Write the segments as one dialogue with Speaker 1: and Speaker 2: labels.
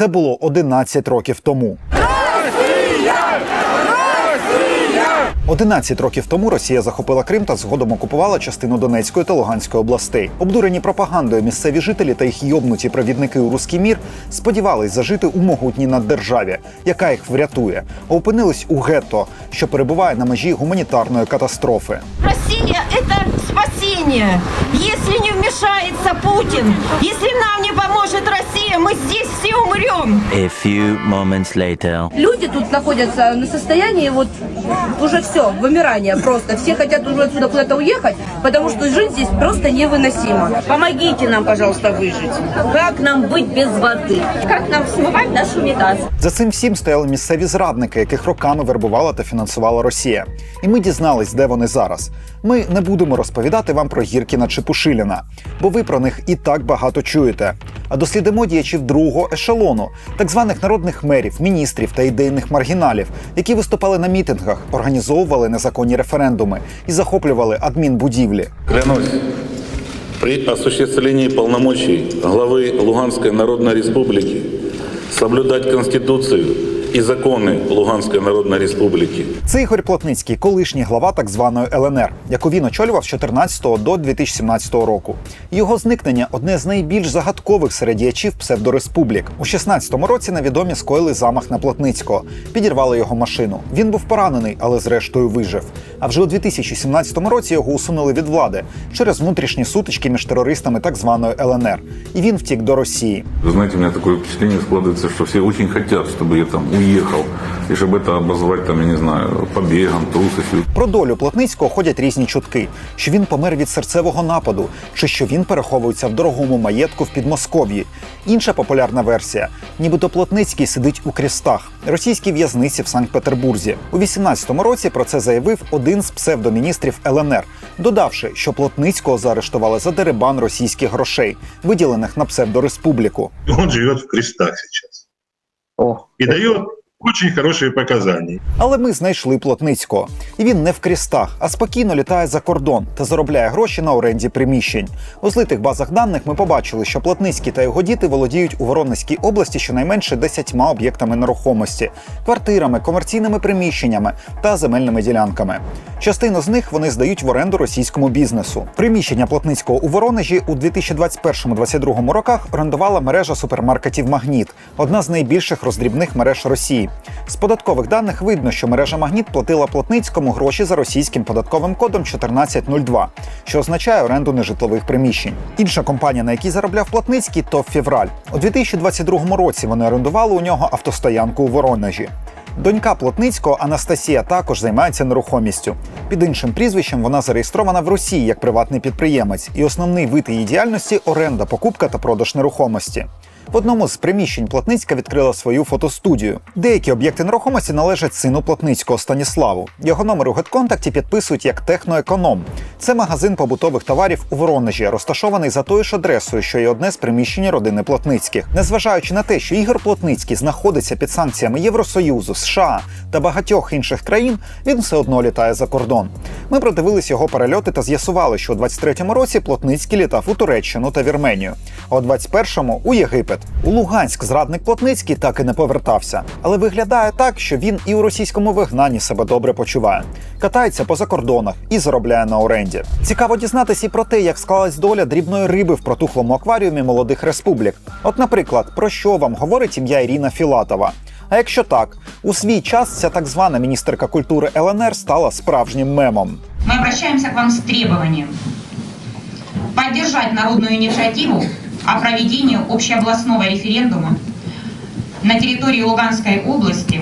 Speaker 1: Це було 11 років тому. 11 років тому Росія захопила Крим та згодом окупувала частину Донецької та Луганської областей. Обдурені пропагандою місцеві жителі та їх йобнуті провідники у руський мір сподівались зажити у могутній наддержаві, яка їх врятує, а опинились у гетто, що перебуває на межі гуманітарної катастрофи.
Speaker 2: Россия – это спасение. Если не вмешается Путин, если нам не поможет Россия, мы здесь все умрем.
Speaker 3: A few moments later.
Speaker 4: Люди тут находятся на состоянии вот уже все, вымирания просто. Все хотят уже отсюда куда-то уехать, потому что жить здесь просто невыносимо.
Speaker 5: Помогите нам, пожалуйста, выжить. Как нам быть без воды? Как нам смывать наш унитаз?
Speaker 1: За цим всім стояли місцеві зрадники, яких роками вербувала та фінансувала Росія. І ми дізнались, де вони зараз. Ми не будемо розповідати вам про Гіркіна чи Пушиліна, бо ви про них і так багато чуєте. А дослідимо діячів другого ешелону, так званих народних мерів, міністрів та ідейних маргіналів, які виступали на мітингах, організовували незаконні референдуми і захоплювали адмінбудівлі.
Speaker 6: Клянусь, при осуществлении полномочий главы Луганской Народной Республики соблюдать Конституцию и законы Луганской Народной Республики.
Speaker 1: Це Ігор Плотницький, колишній глава так званої ЛНР, яку він очолював з 14 до 2017 року. Його зникнення одне з найбільш загадкових серед діячів псевдореспублік. У 16-му році невідомі скоїли замах на Плотницького, підірвали його машину. Він був поранений, але зрештою вижив. А вже у 2017 році його усунули від влади через внутрішні сутички між терористами так званої ЛНР. І він втік до Росії.
Speaker 7: Вы знаете, у меня такое впечатление складывается, что все очень хотят, чтобы я там уехал, и чтобы это обозвать, там, я не знаю, побегом, трусостью.
Speaker 1: Про долю Плотницького ходять різні чутки: що він помер від серцевого нападу, чи що він переховується в дорогому маєтку в Підмосков'ї. Інша популярна версія: нібито Плотницький сидить у крістах, російській в'язниці в Санкт-Петербурзі. У 18-му році про це заявив один з псевдоміністрів ЛНР, додавши, що Плотницького заарештували за дерибан російських грошей, виділених на псевдореспубліку.
Speaker 8: Он живет в крестах сейчас. И дает очень хорошие показания.
Speaker 1: Але ми знайшли Плотницького, і він не в крістах, а спокійно літає за кордон та заробляє гроші на оренді приміщень. У злитих базах даних ми побачили, що Плотницький та його діти володіють у Воронезькій області щонайменше 10 об'єктами нерухомості, квартирами, комерційними приміщеннями та земельними ділянками. Частину з них вони здають в оренду російському бізнесу. Приміщення Плотницького у Воронежі у 2021-2022 роках орендувала мережа супермаркетів Магніт, одна з найбільших роздрібних мереж Росії. З податкових даних видно, що мережа Магніт платила Плотницькому гроші за російським податковим кодом 1402, що означає оренду нежитлових приміщень. Інша компанія, на якій заробляв Плотницький, то Февраль. У 2022 році вони орендували у нього автостоянку у Воронежі. Донька Плотницького Анастасія також займається нерухомістю. Під іншим прізвищем вона зареєстрована в Росії як приватний підприємець, і основний вид її діяльності оренда, покупка та продаж нерухомості. В одному з приміщень Плотницька відкрила свою фотостудію. Деякі об'єкти нерухомості належать сину Плотницького Станіславу. Його номер у гетконтакті підписують як техноеконом. Це магазин побутових товарів у Воронежі, розташований за тою ж адресою, що й одне з приміщень родини Плотницьких. Незважаючи на те, що Ігор Плотницький знаходиться під санкціями Євросоюзу, США та багатьох інших країн, він все одно літає за кордон. Ми продивились його перельоти та з'ясували, що у 23-му році Плотницький літав у Туреччину та Вірменію, а у 21-му – у Єгипет. У Луганськ зрадник Плотницький так і не повертався, але виглядає так, що він і у російському вигнанні себе добре почуває. Катається по закордонах і заробляє на оренді. Цікаво дізнатися і про те, як склалась доля дрібної риби в протухлому акваріумі молодих республік. От, наприклад, про що вам говорить ім'я Ірина Філатова. А якщо так, у свій час ця так звана міністерка культури ЛНР стала справжнім мемом.
Speaker 9: Мы обращаемся к вам с требованием поддержать народную инициативу о проведении общеобластного референдума на территории Луганской области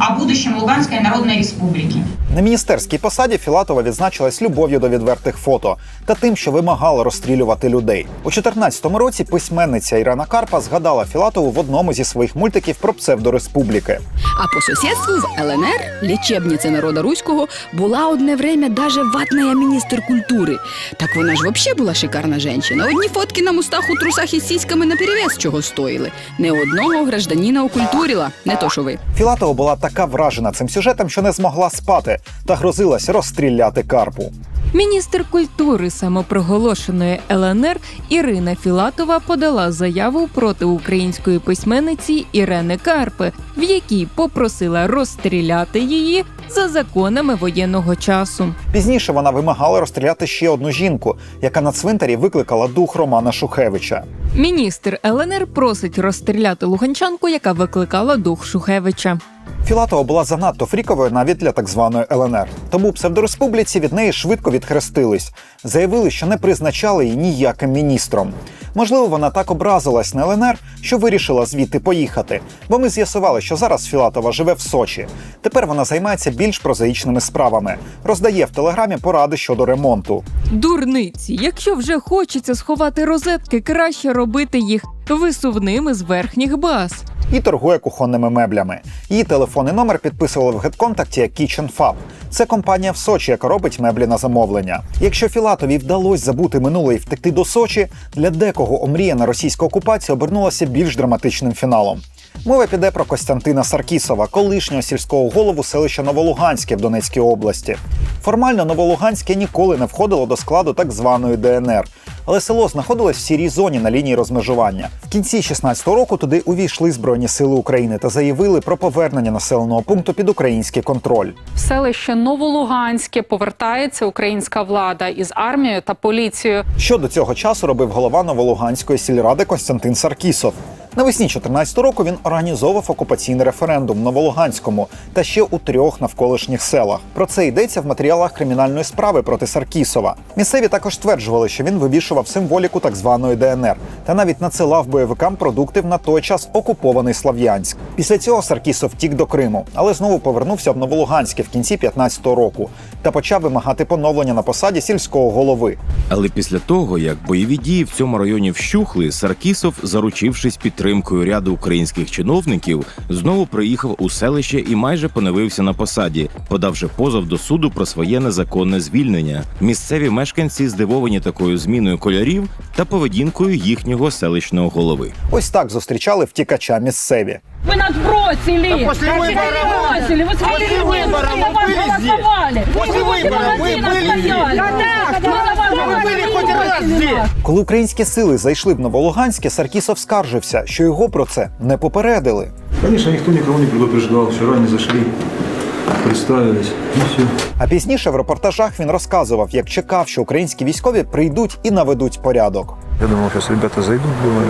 Speaker 9: о будущем Луганской Народной Республики.
Speaker 1: На міністерській посаді Філатова відзначилась любов'ю до відвертих фото та тим, що вимагала розстрілювати людей. У 14-му році письменниця Ірана Карпа згадала Філатову в одному зі своїх мультиків про псевдореспубліки.
Speaker 10: А по сусідству в ЛНР, лічебниці народа руського, була одне время даже ватная міністр культури. Так вона ж вообще була шикарна жінка. Одні фотки на мустах у трусах із сіськами наперевес чого стоїли. Не одного гражданина окультурила, не то що ви.
Speaker 1: Філатова була така вражена цим сюжетом, що не змогла спати та грозилась розстріляти Карпу.
Speaker 11: Міністр культури самопроголошеної ЛНР Ірина Філатова подала заяву проти української письменниці Ірени Карпи, в якій попросила розстріляти її за законами воєнного часу.
Speaker 1: Пізніше вона вимагала розстріляти ще одну жінку, яка на цвинтарі викликала дух Романа Шухевича.
Speaker 11: Міністр ЛНР просить розстріляти луганчанку, яка викликала дух Шухевича.
Speaker 1: Філатова була занадто фріковою навіть для так званої ЛНР. Тому псевдореспубліці від неї швидко відхрестились. Заявили, що не призначали її ніяким міністром. Можливо, вона так образилась на ЛНР, що вирішила звідти поїхати. Бо ми з'ясували, що зараз Філатова живе в Сочі. Тепер вона займається більш прозаїчними справами, роздає в телеграмі поради щодо ремонту.
Speaker 11: Дурниці, якщо вже хочеться сховати розетки, краще робити їх висувними з верхніх баз.
Speaker 1: і торгує кухонними меблями. Її телефон і номер підписували в гетконтакті як Kitchen Fab. Це компанія в Сочі, яка робить меблі на замовлення. Якщо Філатові вдалося забути минуле і втекти до Сочі, для декого омріяна російська окупація обернулася більш драматичним фіналом. Мова піде про Костянтина Саркісова, колишнього сільського голову селища Новолуганське в Донецькій області. Формально Новолуганське ніколи не входило до складу так званої ДНР, але село знаходилось в сірій зоні на лінії розмежування. В кінці 16-го року туди увійшли Збройні Сили України та заявили про повернення населеного пункту під український контроль.
Speaker 12: В селище Новолуганське повертається українська влада із армією та поліцією.
Speaker 1: Що до цього часу робив голова Новолуганської сільради Костянтин Саркісов. Навесні 14 року він організовував окупаційний референдум в Новолуганському та ще у трьох навколишніх селах. Про це йдеться в матеріалах кримінальної справи проти Саркісова. Місцеві також стверджували, що він вивішував символіку так званої ДНР та навіть надсилав бойовикам продукти в на той час окупований Слав'янськ. Після цього Саркісов втік до Криму, але знову повернувся в Новолуганське в кінці 15-го року та почав вимагати поновлення на посаді сільського голови.
Speaker 13: Але після того, як бойові дії в цьому районі вщухли, Саркісов, заручившись підтримкою ряду українських чиновників, знову приїхав у селище і майже поновився на посаді, подавши позов до суду про своє незаконне звільнення. Місцеві мешканці здивовані такою зміною кольорів та поведінкою їхнього селищного голови.
Speaker 1: Ось так зустрічали втікача місцеві.
Speaker 5: Вы нас бросили!
Speaker 14: после
Speaker 5: Нас
Speaker 14: выборов-
Speaker 5: бросили! Вы
Speaker 14: после
Speaker 5: смотрели,
Speaker 14: выборов
Speaker 5: мы за
Speaker 14: вы
Speaker 5: вас
Speaker 14: были здесь?
Speaker 5: голосовали!
Speaker 14: После
Speaker 5: Вы возле
Speaker 14: выборов вы
Speaker 5: магазина
Speaker 14: были здесь?
Speaker 5: стояли.
Speaker 14: Когда?
Speaker 5: Мы за вас
Speaker 14: Вы были
Speaker 5: голосовали,
Speaker 14: хоть
Speaker 5: вы
Speaker 14: раз
Speaker 5: бросили
Speaker 14: здесь?
Speaker 5: нас.
Speaker 1: Коли українські сили зайшли в Новолуганське, Саркісов скаржився, що його про це не попередили.
Speaker 15: Конечно, никто никого не предупреждал. Вчера они зашли, представились, и все.
Speaker 1: А пізніше в репортажах він розказував, як чекав, що українські військові прийдуть і наведуть порядок.
Speaker 15: Я думал, сейчас ребята зайдут, думаю,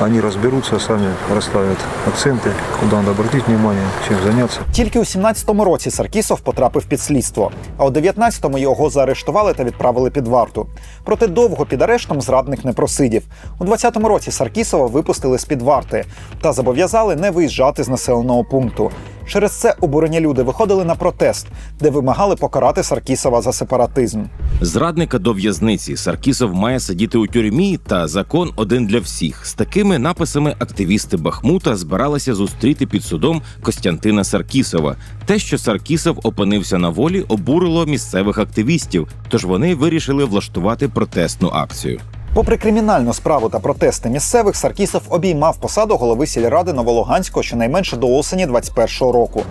Speaker 15: они разберутся, сами расставят акценты, куда надо обратить внимание, чем заняться.
Speaker 1: Тільки у 17-му році Саркісов потрапив під слідство, а у 19-му його заарештували та відправили під варту. Проте довго під арештом зрадник не просидів. У 20-му році Саркісова випустили з під варти та зобов'язали не виїжджати з населеного пункту. Через це обурені люди виходили на протест, де вимагали покарати Саркісова за сепаратизм.
Speaker 13: Зрадника до в'язниці Саркісов має сидіти у тюрмі, та закон один для всіх. З такими написами активісти Бахмута збиралися зустріти під судом Костянтина Саркісова. Те, що Саркісов опинився на волі, обурило місцевих активістів, тож вони вирішили влаштувати протестну акцію.
Speaker 1: Попри кримінальну справу та протести місцевих, Саркісов обіймав посаду голови сільради Новолуганського щонайменше до осені 21-го року.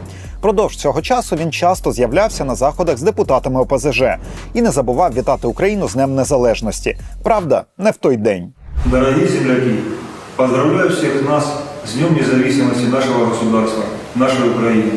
Speaker 1: Продовж цього часу він часто з'являвся на заходах з депутатами ОПЗЖ і не забував вітати Україну з Днем Незалежності. Правда, не в той день.
Speaker 15: Дорогие земляки, поздравляю всех нас с Днем независимости нашего государства, нашей Украины.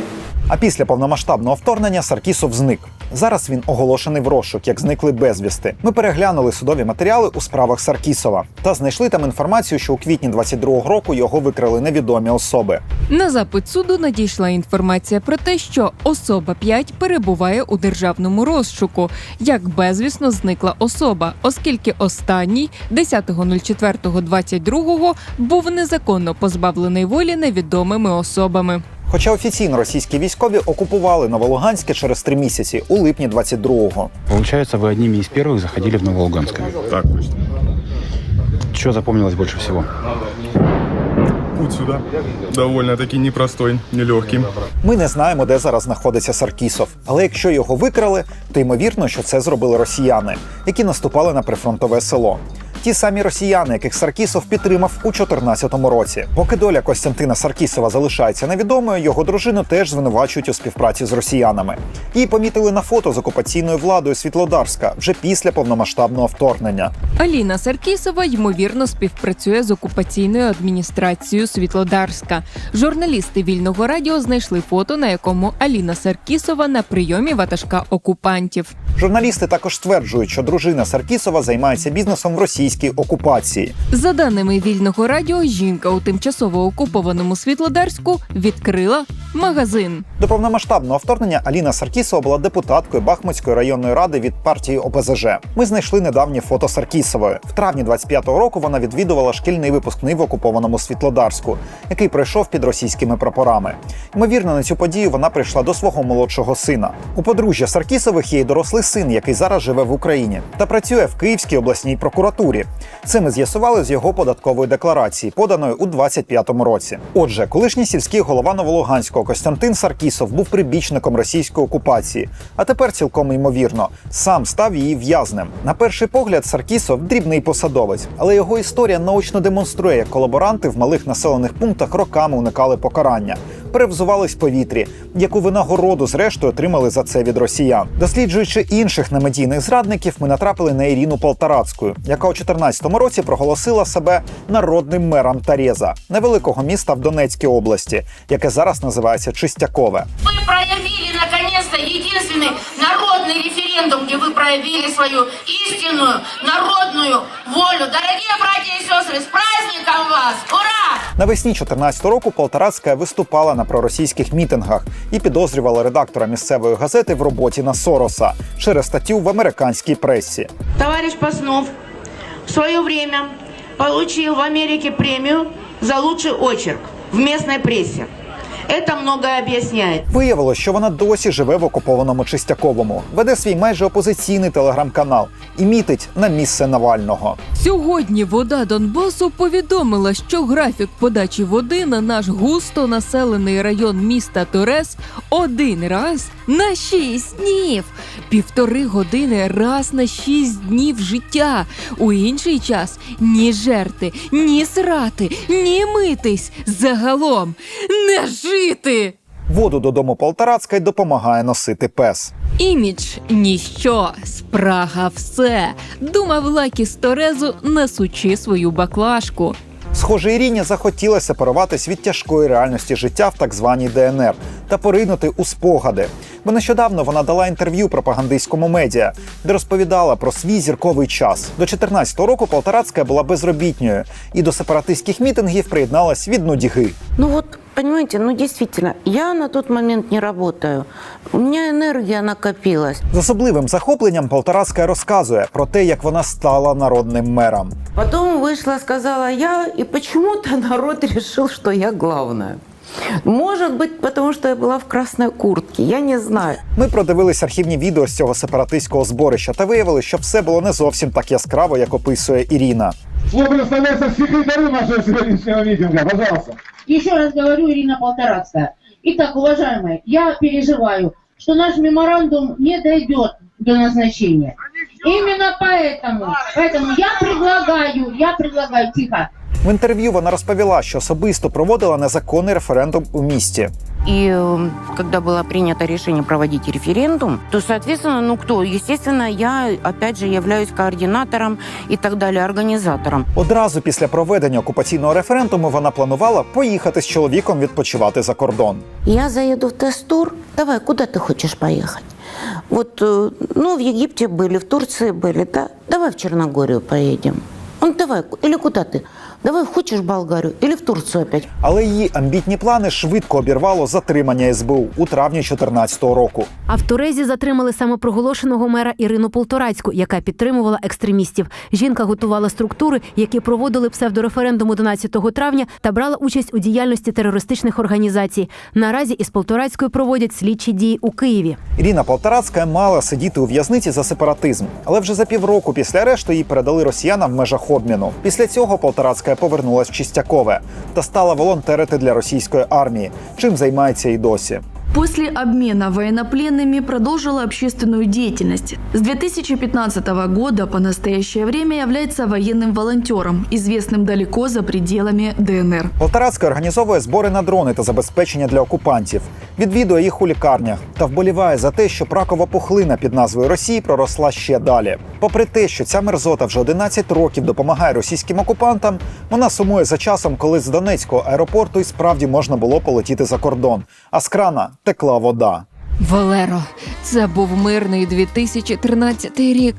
Speaker 1: А після повномасштабного вторгнення Саркісов зник. Зараз він оголошений в розшук, як зникли безвісти. Ми переглянули судові матеріали у справах Саркісова та знайшли там інформацію, що у квітні 22-го року його викрали невідомі особи.
Speaker 11: На запит суду надійшла інформація про те, що особа 5 перебуває у державному розшуку, як безвісно зникла особа, оскільки останній 10.04.22 був незаконно позбавлений волі невідомими особами.
Speaker 1: Хоча офіційно російські військові окупували Новолуганське через три місяці у липні 22-го.
Speaker 16: Получается, вы одними из первых заходили в Новолуганское.
Speaker 17: Так точно.
Speaker 16: Что запомнилось больше всего?
Speaker 17: Путь сюда довольно-таки непростой, нелегкий.
Speaker 1: Ми не знаємо, де зараз знаходиться Саркісов, але якщо його викрали, то ймовірно, що це зробили росіяни, які наступали на прифронтове село. Ті самі росіяни, яких Саркісов підтримав у 2014 році. Поки доля Костянтина Саркісова залишається невідомою, його дружину теж звинувачують у співпраці з росіянами. Її помітили на фото з окупаційною владою Світлодарська вже після повномасштабного вторгнення.
Speaker 11: Аліна Саркісова ймовірно співпрацює з окупаційною адміністрацією Світлодарська. Журналісти вільного радіо знайшли фото, на якому Аліна Саркісова на прийомі ватажка окупантів.
Speaker 1: Журналісти також стверджують, що дружина Саркісова займається бізнесом в російській окупації.
Speaker 11: За даними вільного радіо, жінка у тимчасово окупованому Світлодарську відкрила магазин.
Speaker 1: До повномасштабного вторгнення Аліна Саркісова була депутаткою Бахмутської районної ради від партії ОПЗЖ. Ми знайшли недавнє фото Саркісової. В травні 25-го року вона відвідувала шкільний випускний в окупованому Світлодарську, який пройшов під російськими прапорами. Ймовірно, на цю подію вона прийшла до свого молодшого сина. У подружжя Саркісових є й дорослий син, який зараз живе в Україні та працює в Київській обласній прокуратурі. Це ми з'ясували з його податкової декларації, поданої у 25-му році. Отже, колишній сільський голова Новолуганського Костянтин Саркісов був прибічником російської окупації, а тепер цілком ймовірно сам став її в'язнем. На перший погляд, Саркісов дрібний посадовець, але його історія наочно демонструє, як колаборанти в малих населених пунктах роками уникали покарання, перевзувались в повітрі, яку винагороду зрештою отримали за це від росіян. Досліджуючи інших немедійних зрадників, ми натрапили на Ірину Полтарацьку, яка у 2014 році проголосила себе народним мером Тареза, невеликого міста в Донецькій області, яке зараз називається Чистякове.
Speaker 14: Ви проявили наконец-то единственный народный референдум, где вы проявили свою истинную народную волю. Дорогие братья и сестры, с праздником вас! Ура!
Speaker 1: Навесні 2014 року Полтарацька виступала на проросійських мітингах і підозрювала редактора місцевої газети в роботі на Сороса через статтю в американській пресі.
Speaker 14: Товарищ Паснов в свое время получил в Америке премию за лучший очерк в местной прессе. Это многое объясняет.
Speaker 1: Виявилось, що вона досі живе в окупованому Чистяковому, веде свій майже опозиційний телеграм-канал і мітить на місце Навального.
Speaker 11: Сьогодні вода Донбасу повідомила, що графік подачі води на наш густо населений район міста Торес один раз на шість днів, півтори години раз на шість днів життя. У інший час ні жерти, ні срати, ні митись. Загалом не жити.
Speaker 1: Воду додому Полтарацька й допомагає носити пес.
Speaker 11: Імідж ніщо, спрага все. Думав Лакі з Торезу, несучи свою баклажку.
Speaker 1: Схоже, Іріні захотілося порватися від тяжкої реальності життя в так званій ДНР та поринути у спогади. Бо нещодавно вона дала інтерв'ю пропагандистському медіа, де розповідала про свій зірковий час. До 2014 року Полтарацька була безробітньою і до сепаратистських мітингів приєдналась від нудіги.
Speaker 18: Ну вот, понимаете, ну действительно, я на тот момент не работаю. У меня энергия накопилась.
Speaker 1: З особливим захопленням Полтарацька розказує про те, як вона стала народним мером.
Speaker 18: Потом вышла, сказала я, и почему-то народ решил, что я главная. Может быть, потому что я была в красной куртке, я не знаю.
Speaker 1: Ми продивились архівні відео з цього сепаратистського зборища та виявили, що все було не зовсім так яскраво, як описує Ірина.
Speaker 19: Слово предоставляется секретарю нашего сегодняшнего митинга. Пожалуйста.
Speaker 20: Еще раз говорю, Ирина Полторацкая. Итак, уважаемые, я переживаю, что наш меморандум не дойдет до назначения. Именно поэтому, поэтому я предлагаю, я предлагаю, тихо,
Speaker 1: В інтерв'ю вона розповіла, що особисто проводила незаконний референдум у місті.
Speaker 18: И э, когда было принято решение проводить референдум, то, соответственно, ну кто? Естественно, я, опять же, являюсь координатором и так далее, организатором.
Speaker 1: Одразу після проведення окупаційного референдуму вона планувала поїхати з чоловіком відпочивати за кордон.
Speaker 18: Я заеду в Тест-тур. Давай, куда ты хочешь поехать? Вот, э, ну, в Египте были, в Турции были, да? Давай в Черногорию поедем. Ну, давай, или куда ты? Давай, хочешь в Болгарию или в Турцию опять?
Speaker 1: Але її амбітні плани швидко обірвало затримання СБУ у травні 2014 року.
Speaker 21: А в Торезі затримали самопроголошеного мера Ірину Полторацьку, яка підтримувала екстремістів. Жінка готувала структури, які проводили псевдореферендум 11 травня та брала участь у діяльності терористичних організацій. Наразі із Полторацькою проводять слідчі дії у Києві.
Speaker 1: Ірина Полтарацька мала сидіти у в'язниці за сепаратизм, але вже за півроку після арешту її передали росіянам в межах обміну. Після цього Полтарацька повернулась в Чистякове та стала волонтерити для російської армії, чим займається і досі.
Speaker 22: После обмена военнопленными продолжила общественную деятельность. С 2015 года по настоящее время является военным волонтером, известным далеко за пределами ДНР.
Speaker 1: Полтарацька організовує збори на дрони та забезпечення для окупантів, відвідує їх у лікарнях та вболіває за те, щоб ракова пухлина під назвою Росії проросла ще далі. Попри те, що ця мерзота вже 11 років допомагає російським окупантам, вона сумує за часом, коли з Донецького аеропорту і справді можна було полетіти за кордон, а з крана текла вода.
Speaker 11: Валеро, це був мирний 2013 рік.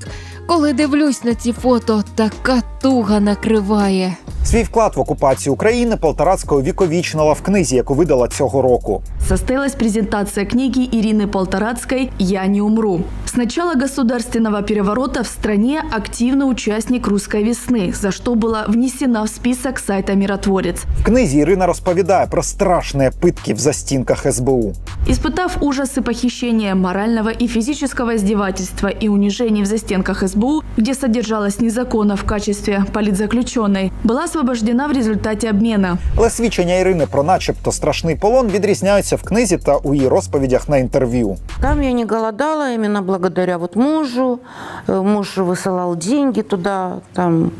Speaker 11: Коли дивлюсь на ці фото, така туга накриває.
Speaker 1: Свій вклад в окупацію України Полтарацька увіковічнила в книзі, яку видала цього року.
Speaker 22: Состоялась презентація книги Ірини Полторацкой «Я не умру». С начала государственного переворота в стране активный участник «Русской весны», за что была внесена в список сайта «Миротворец».
Speaker 1: В книзі Ірина розповідає про страшні питки в застінках СБУ.
Speaker 22: Испытав ужасы похищения, морального и физического издевательства и унижений в застенках СБУ, где содержалась незаконно в качестве политзаключенной, была освобождена в результате обмена.
Speaker 1: Але свідчення Ірини про начебто страшний полон відрізняються в книзі та у її розповідях на інтерв'ю.
Speaker 18: Там я не голодала именно благодаря вот мужу. Э, Муж высылал деньги туда, там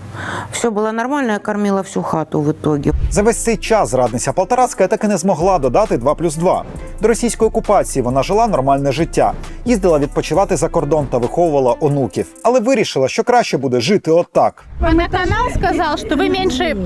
Speaker 18: все было нормально, я кормила всю хату в итоге.
Speaker 1: За весь цей час зрадниця Полтарацька так і не змогла додати 2 плюс 2. До російської окупації вона жила нормальне життя, їздила відпочивати за кордон та виховувала онуків, але вирішила, що краще буде жити отак.
Speaker 23: Водоканал сказал, что вы меньше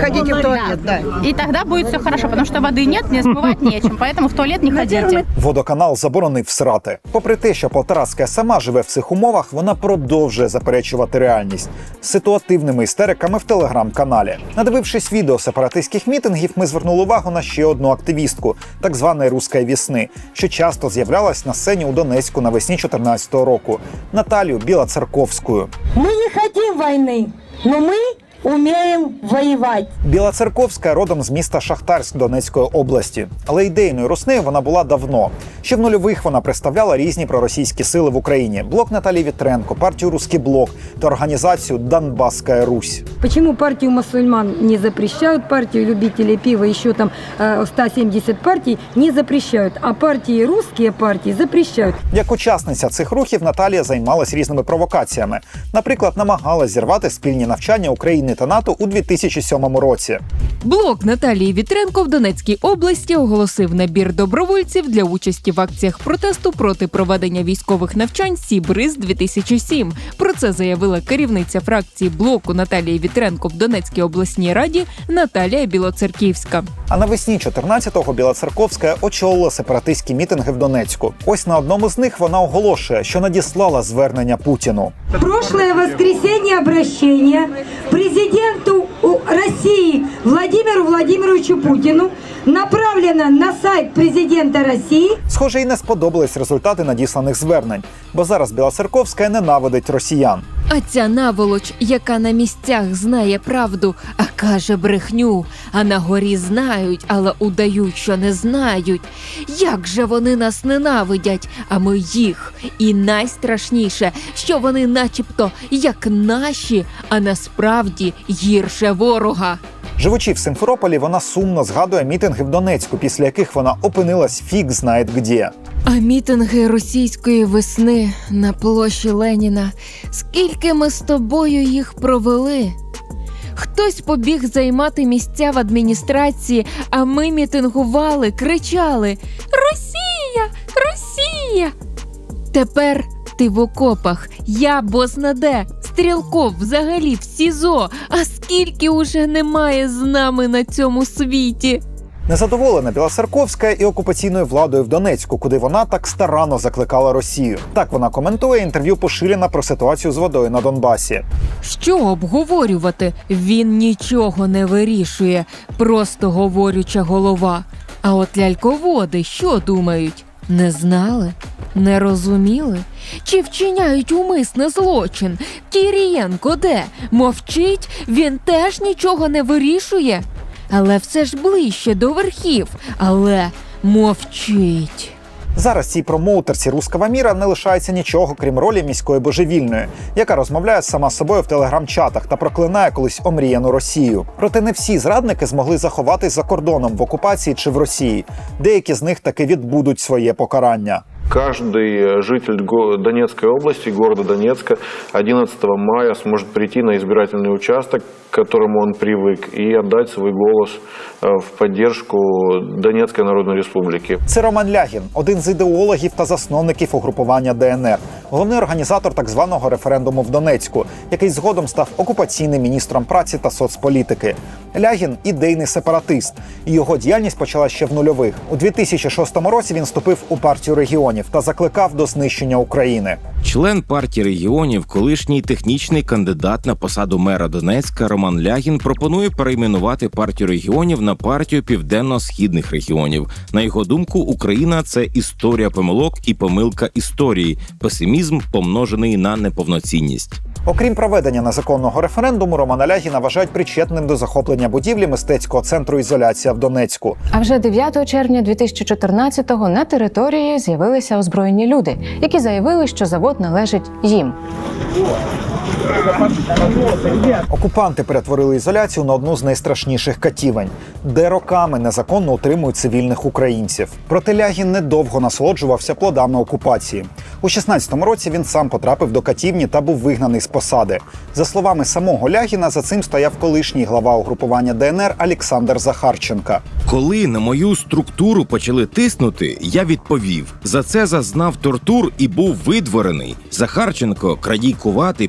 Speaker 24: Ходите в туалет, да.
Speaker 23: И тогда будет все хорошо, потому что воды нет, не смывать нечем, поэтому в туалет не ходите.
Speaker 1: Водоканал заборонив срати. Попри те, що Полтарацька сама живе в цих умовах, вона продовжує заперечувати реальність з ситуативними істериками в телеграм-каналі. Надивившись відео сепаратистських мітингів, ми звернули увагу на ще одну активістку, так званої «Руської вісни, що часто з'являлась на сцені у Донецьку навесні 2014 року. Наталію Білоцерковську.
Speaker 24: Мы не хотим войны, но мы умеем воевать.
Speaker 1: Білоцерковська родом з міста Шахтарськ Донецької області, але ідейною руснею вона була давно. Ще в нульових вона представляла різні проросійські сили в Україні: блок Наталії Вітренко, партію Руський блок та організацію Донбаська Русь.
Speaker 25: Почему партию мусульман не запрещают, партию любителей пива, еще там э, 170 партий не запрещают, а партии русские партии запрещают.
Speaker 1: Як учасниця цих рухів Наталія займалась різними провокаціями. Наприклад, намагалась зірвати спільні навчання України та НАТО у 2007 році.
Speaker 11: Блок Наталії Вітренко в Донецькій області оголосив набір добровольців для участі в акціях протесту проти проведення військових навчань Сібриз 2007 Про це заявила керівниця фракції блоку Наталії Вітренко в Донецькій обласній раді Наталія Білоцерківська.
Speaker 1: А навесні 14-го Білоцерковська очолила сепаратистські мітинги в Донецьку. Ось на одному з них вона оголошує, що надіслала звернення Путіну.
Speaker 25: Прошлое воскресенье обращение президенту России Владимиру Владимировичу Путину направлено на сайт президента России
Speaker 1: Схоже, і не сподобались результати надісланих звернень, бо зараз Білоцерковська ненавидить росіян.
Speaker 11: А ця наволоч, яка на місцях знає правду, а каже брехню. А на горі знають, але удають, що не знають. Як же вони нас ненавидять, а ми їх. І найстрашніше, що вони, начебто, як наші, а насправді гірше ворога.
Speaker 1: Живучи в Симферополі, вона сумно згадує мітинги в Донецьку, після яких вона опинилась фіг знає де.
Speaker 11: А мітинги російської весни на площі Леніна. Скільки ми з тобою їх провели? Хтось побіг займати місця в адміністрації, а ми мітингували, кричали: Росія! Росія! Тепер ти в окопах, я бознаде, стрілков взагалі в СІЗО. А скільки уже немає з нами на цьому світі?
Speaker 1: Незадоволена Білоцерковська і окупаційною владою в Донецьку, куди вона так старанно закликала Росію. Так вона коментує інтерв'ю Поширіна про ситуацію з водою на Донбасі.
Speaker 11: Що обговорювати? Він нічого не вирішує, просто говорюча голова. А от ляльководи що думають? Не знали? Не розуміли? Чи вчиняють умисне злочин? Кірієнко де? Мовчить? Він теж нічого не вирішує? Але все ж ближче до верхів, але мовчить.
Speaker 1: Зараз цій промоутерці руского міра не лишається нічого, крім ролі міської божевільної, яка розмовляє сама з собою в телеграм-чатах та проклинає колись омріяну Росію. Проте не всі зрадники змогли заховатись за кордоном в окупації чи в Росії. Деякі з них таки відбудуть своє покарання
Speaker 26: Каждый житель го- Донецкой области, города Донецка, 11 мая сможет прийти на избирательный участок, к которому он привык, и отдать свой голос э, в поддержку Донецкой Народной Республики.
Speaker 1: Це Роман Лягін, один з ідеологів та засновників угрупування ДНР, головний організатор так званого референдуму в Донецьку, який згодом став окупаційним міністром праці та соцполітики. Лягін ідейний сепаратист. і Його діяльність почала ще в нульових. У 2006 році він вступив у партію регіонів та закликав до знищення України.
Speaker 13: Член партії регіонів, колишній технічний кандидат на посаду мера Донецька Роман Лягін пропонує перейменувати партію регіонів на партію південно-східних регіонів. На його думку, Україна це історія помилок і помилка історії, песимізм помножений на неповноцінність.
Speaker 1: Окрім проведення незаконного референдуму, Романа Лягіна вважають причетним до захоплення будівлі мистецького центру ізоляція в Донецьку.
Speaker 27: А вже 9 червня 2014-го на території з'явилися озброєні люди, які заявили, що завод належить їм.
Speaker 1: Окупанти перетворили ізоляцію на одну з найстрашніших катівень, де роками незаконно утримують цивільних українців. Проте Лягін недовго насолоджувався плодами окупації. У 16-му році він сам потрапив до катівні та був вигнаний з посади. За словами самого Лягіна, за цим стояв колишній глава угрупування ДНР Олександр Захарченка.
Speaker 13: Коли на мою структуру почали тиснути, я відповів: за це зазнав тортур і був видворений. Захарченко крадійкуватий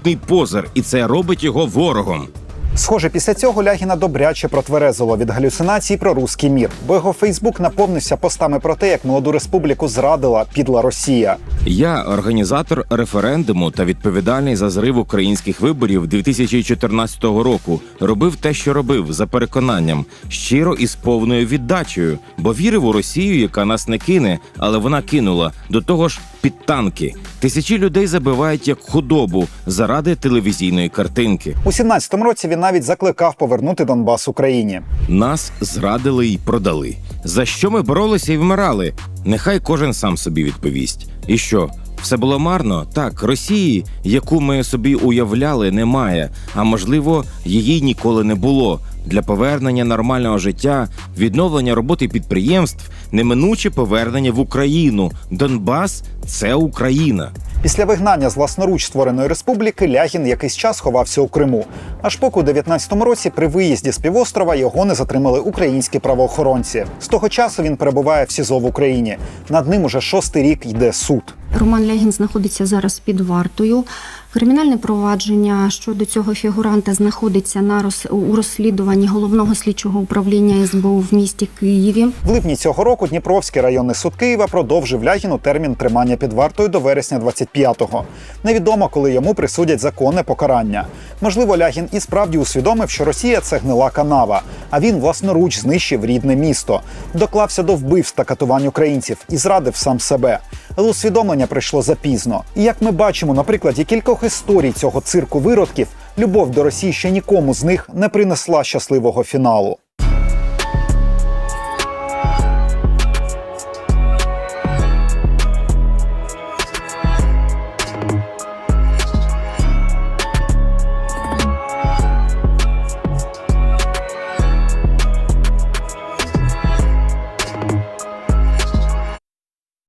Speaker 13: підступний позир, і це робить його ворогом.
Speaker 1: Схоже, після цього Лягіна добряче протверезило від галюцинацій про руський мір, бо його Фейсбук наповнився постами про те, як молоду республіку зрадила підла Росія.
Speaker 13: Я організатор референдуму та відповідальний за зрив українських виборів 2014 року. Робив те, що робив, за переконанням, щиро і з повною віддачею, бо вірив у Росію, яка нас не кине, але вона кинула до того ж під танки. Тисячі людей забивають як худобу заради телевізійної картинки.
Speaker 1: У 17-му році він навіть закликав повернути Донбас Україні.
Speaker 13: Нас зрадили і продали. За що ми боролися і вмирали? Нехай кожен сам собі відповість. І що? Все було марно? Так, Росії, яку ми собі уявляли, немає. А можливо, її ніколи не було. Для повернення нормального життя, відновлення роботи підприємств, неминуче повернення в Україну. Донбас це Україна.
Speaker 1: Після вигнання з власноруч створеної республіки Лягін якийсь час ховався у Криму. Аж поки у 19-му році при виїзді з півострова його не затримали українські правоохоронці. З того часу він перебуває в СІЗО в Україні. Над ним уже шостий рік йде суд.
Speaker 28: Роман Лягін знаходиться зараз під вартою. Кримінальне провадження щодо цього фігуранта знаходиться на роз... у розслідуванні головного слідчого управління СБУ в місті Києві.
Speaker 1: В липні цього року Дніпровський районний суд Києва продовжив Лягіну термін тримання під вартою до вересня 25-го. Невідомо, коли йому присудять законне покарання. Можливо, Лягін і справді усвідомив, що Росія це гнила канава, а він власноруч знищив рідне місто, доклався до вбивств та катувань українців і зрадив сам себе. Але усвідомлення прийшло запізно. І як ми бачимо на прикладі кількох історій цього цирку виродків, любов до Росії ще нікому з них не принесла щасливого фіналу.